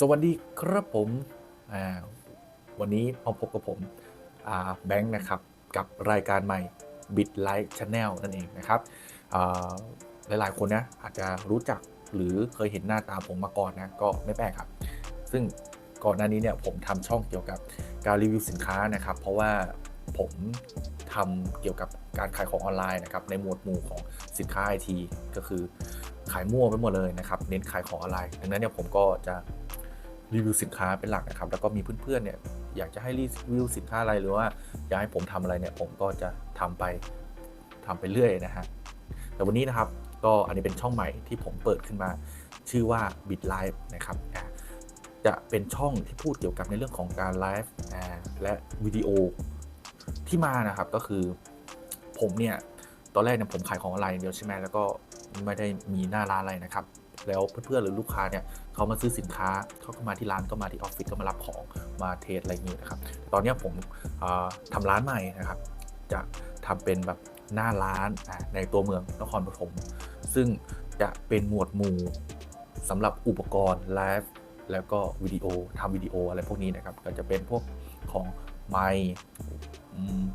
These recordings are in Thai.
สวัสดีครับผม วันนี้มาพบกับผมแบงค์นะครับ กับรายการใหม่ Bit Light Channel นั่นเองนะครับอ่าหลายๆคนนะอาจจะรู้จักหรือเคยเห็นหน้าตาผมมาก่อนนะ ก็ไม่แปลกครับ ซึ่งก่อนหน้านี้เนี่ยผมทำช่องเกี่ยวกับการรีวิวสินค้านะครับ เพราะว่าผมทำเกี่ยวกับการขายของออนไลน์นะครับในหมวดหมู่ของสินค้าไอทีก็คือขายมั่วไปหมดเลยนะครับ เน้นขายของออนไลน์ดังนั้นเนี่ยผมก็จะ รีวิวสินค้าเป็นหลักนะครับ แล้วก็มีเพื่อนๆเนี่ยอยากจะให้รีวิวสินค้าอะไรหรือว่าอยากให้ผมทำอะไรเนี่ยผมก็จะทำไปทำไปเรื่อยนะฮะแต่วันนี้นะครับก็อันนี้เป็นช่องใหม่ที่ผมเปิดขึ้นมา ชื่อว่า Bit Live นะครับจะเป็นช่องที่พูดเกี่ยวกับในเรื่องของการไลฟ์และวิดีโอที่มานะครับก็คือผมเนี่ยตอนแรกเนี่ยผมขายของออนไลน์เดียวใช่ไหมแล้วก็ไม่ได้มีหน้าร้านอะไรนะครับ แล้วเพื่อนๆหรือลูกค้าเนี่ยเขามาซื้อสินค้าเขาก็มาที่ร้านก็มาที่ออฟฟิศก็มารับของมาเทสอะไรอย่างนี้นะครับตอนนี้ผมอ่าทำร้านใหม่นะครับ จะทำเป็นแบบหน้าร้านในตัวเมืองนครปฐมซึ่งจะเป็นหมวดหมู่สำหรับอุปกรณ์ไลฟ์แล้วก็วิดีโอทำวิดีโออะไรพวกนี้นะครับ ก็จะเป็นพวกของไมค์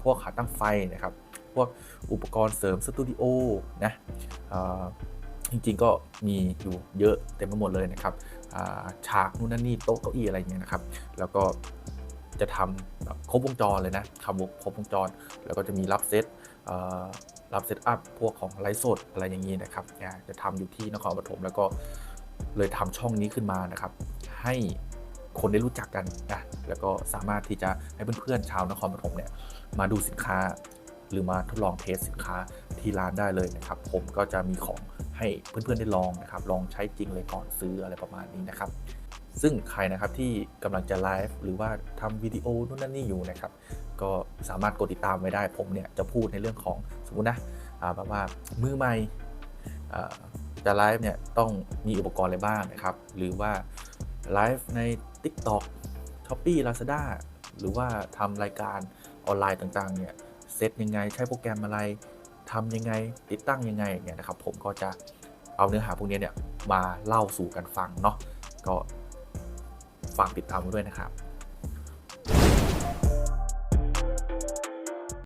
พวกขาตั้งไฟนะครับ พวกอุปกรณ์เสริมสตูดิโอนะ จริงๆก็มีอยู่เยอะเต็มไปหมดเลยนะครับอ่าฉากนู่นนั่นนี่โต๊ะเก้าอี้อะไรอย่างเงี้ยนะครับ แล้วก็จะทำครบวงจรเลยนะทำครบวงจร แล้วก็จะมีรับเซตรับเซตอัพพวกของไลฟ์สดอะไรอย่างนี้นะครับจะทำอยู่ที่นครปฐมแล้วก็เลยทำช่องนี้ขึ้นมานะครับ ให้คนได้รู้จักกันนะแล้วก็สามารถที่จะให้เพื่อนๆชาวนครปฐมเนี่ยมาดูสินค้าหรือมาทดลองเทสสินค้าที่ร้านได้เลยนะครับ ผมก็จะมีของ ให้เพื่อนๆได้ลองนะครับลองใช้จริงเลยก่อนซื้ออะไรประมาณนี้นะครับ ซึ่งใครนะครับที่กำลังจะไลฟ์หรือว่าทำวิดีโอนู่นนั่นนี่อยู่นะครับ ก็สามารถกดติดตามไว้ได้ผมเนี่ยจะพูดในเรื่องของสมมุตินะอ่าแบบว่ามือใหม่จะไลฟ์เนี่ยต้องมีอุปกรณ์อะไรบ้างนะครับ หรือว่าไลฟ์ใน TikTok Shopee Lazada หรือว่าทำรายการออนไลน์ต่างๆเนี่ยเซตยังไงใช้โปรแกรมอะไร ทำยังไงติดตั้งยังไงเนี่ยนะครับผมก็จะเอาเนื้อหาพวกนี้เนี่ยมาเล่าสู่กันฟังเนาะก็ฝากติดตามด้วยนะครับ